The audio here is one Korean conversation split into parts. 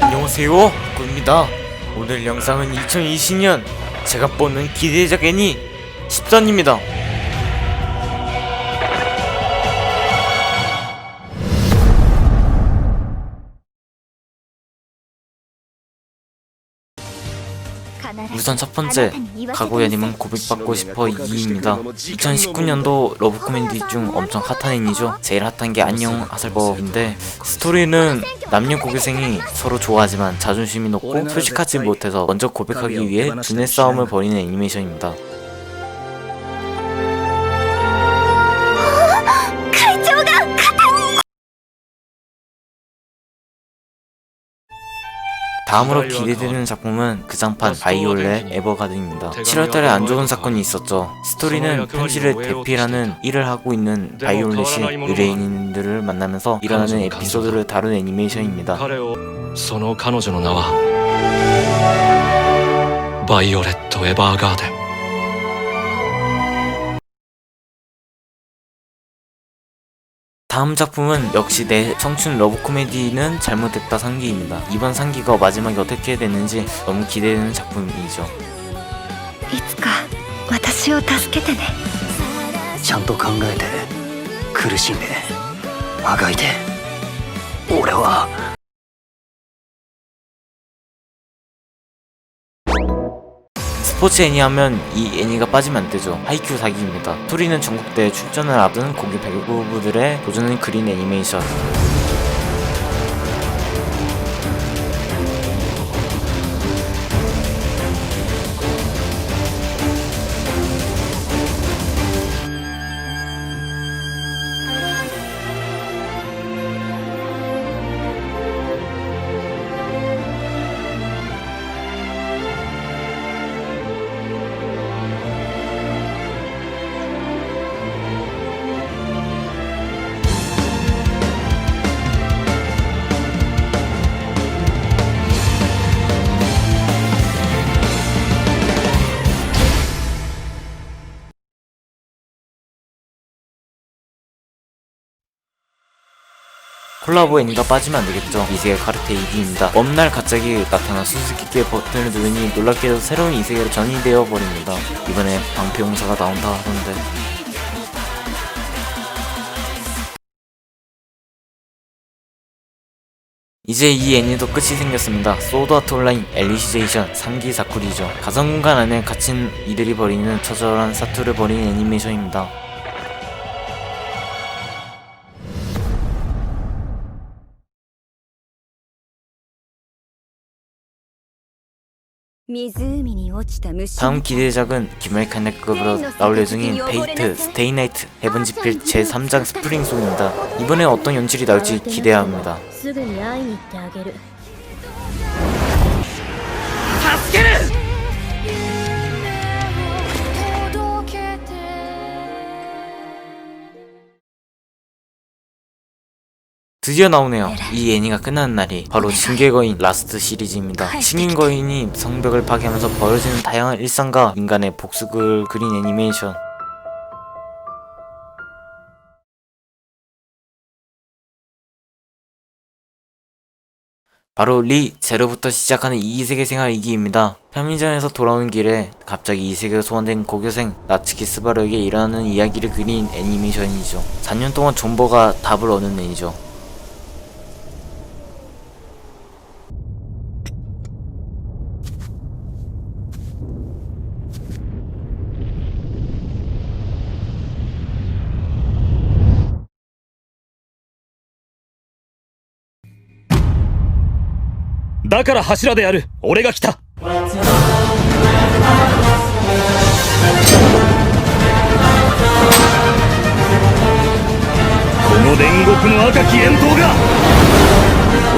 안녕하세요 꾸입니다. 오늘 영상은 2020년 제가 뽑는 기대작 애니 10선입니다 우선 첫 번째 가고야님은 고백받고 싶어 2입니다. 2019년도 러브 코미디 중 엄청 핫한 애니죠. 제일 핫한 게 안녕 하슬버인데 스토리는 남녀 고교생이 서로 좋아하지만 자존심이 높고 솔직하지 못해서 먼저 고백하기 위해 두뇌 싸움을 벌이는 애니메이션입니다 다음으로 기대되는 작품은 그 장판 바이올렛 에버가든입니다. 7월달에 안 좋은 사건이 있었죠. 스토리는 편지를 대피라는 일을 하고 있는 바이올렛이 의뢰인들을 만나면서 일어나는 에피소드를 다룬 애니메이션입니다. 彼をその彼女の名はバイオレット・エヴァーガーデン 다음 작품은 역시 내 청춘 러브 코미디는 잘못됐다 상기입니다. 이번 상기가 마지막에 어떻게 됐는지 너무 기대되는 작품이죠. いつか私を助けてねちゃんと考えて苦しんであがいて俺は 스포츠 애니 하면 이 애니가 빠지면 안 되죠. 하이큐 사기입니다. 스토리는 전국대회 출전을 앞둔 고교 배구부들의 도전을 그린 애니메이션. 콜라보 애니가 빠지면 안 되겠죠. 이세계 카르테 2기입니다. 어느 날 갑자기 나타나 수수께끼의 버튼을 누르니 놀랍게도 새로운 이세계로 전이 되어 버립니다. 이번에 방패 용사가 나온다 하던데. 이제 이 애니도 끝이 생겼습니다. 소드 아트 온라인 엘리시제이션 3기 사쿠리죠. 가상 공간 안에 갇힌 이들이 벌이는 처절한 사투를 벌이는 애니메이션입니다. 다음 기대작은 기말칸네급으로 나올 예정인 페이트, 스테이나이트, 헤븐지필 제3장 스프링송입니다. 이번에 어떤 연출이 나올지 기대합니다. 드디어 나오네요. 이 애니가 끝나는 날이 바로 징계거인 라스트 시리즈입니다. 신인 거인이 성벽을 파괴하면서 벌어지는 다양한 일상과 인간의 복수를 그린 애니메이션. 바로 리 제로부터 시작하는 이 세계 생활 이기입니다. 편의점에서 돌아오는 길에 갑자기 이 세계로 소환된 고교생 나츠키 스바루에게 일어나는 이야기를 그린 애니메이션이죠. 4년 동안 존버가 답을 얻는 애니죠.「 だから柱である俺が来た!」この煉獄の赤き炎刀が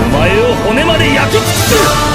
お前を骨まで焼き尽くす